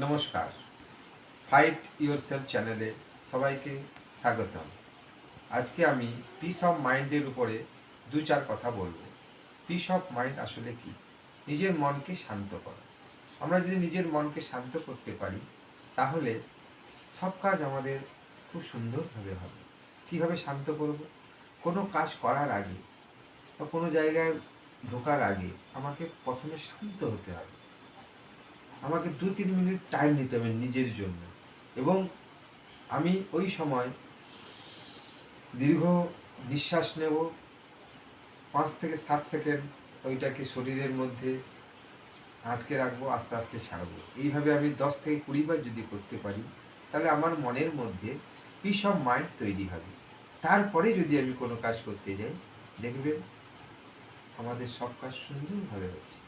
নমস্কার। Fight your self চ্যানেলে সবাইকে স্বাগতম। আজকে আমি পিস অফ মাইন্ডের উপরে দু চার কথা বলব। পিস অফ মাইন্ড আসলে কি? নিজের মনকে শান্ত করা। আমরা যদি নিজের মনকে শান্ত করতে পারি, তাহলে সব কাজ আমাদের খুব সুন্দরভাবে হবে। কীভাবে শান্ত করব? কোনো কাজ করার আগে বা কোনো জায়গায় ঢোকার আগে আমাকে প্রথমে শান্ত হতে হবে। আমাকে দু তিন মিনিট টাইম নিতে হবে নিজের জন্য। এবং আমি ওই সময় দীর্ঘ নিঃশ্বাস নেব, পাঁচ থেকে সাত সেকেন্ড ওইটাকে শরীরের মধ্যে আটকে রাখব, আস্তে আস্তে ছাড়বো। এইভাবে আমি দশ থেকে কুড়ি বার যদি করতে পারি, তাহলে আমার মনের মধ্যে পিস অফ মাইন্ড তৈরি হবে। তারপরে যদি আমি কোনো কাজ করতে যাই, দেখবেন আমাদের সব কাজ সুন্দরভাবে হচ্ছে।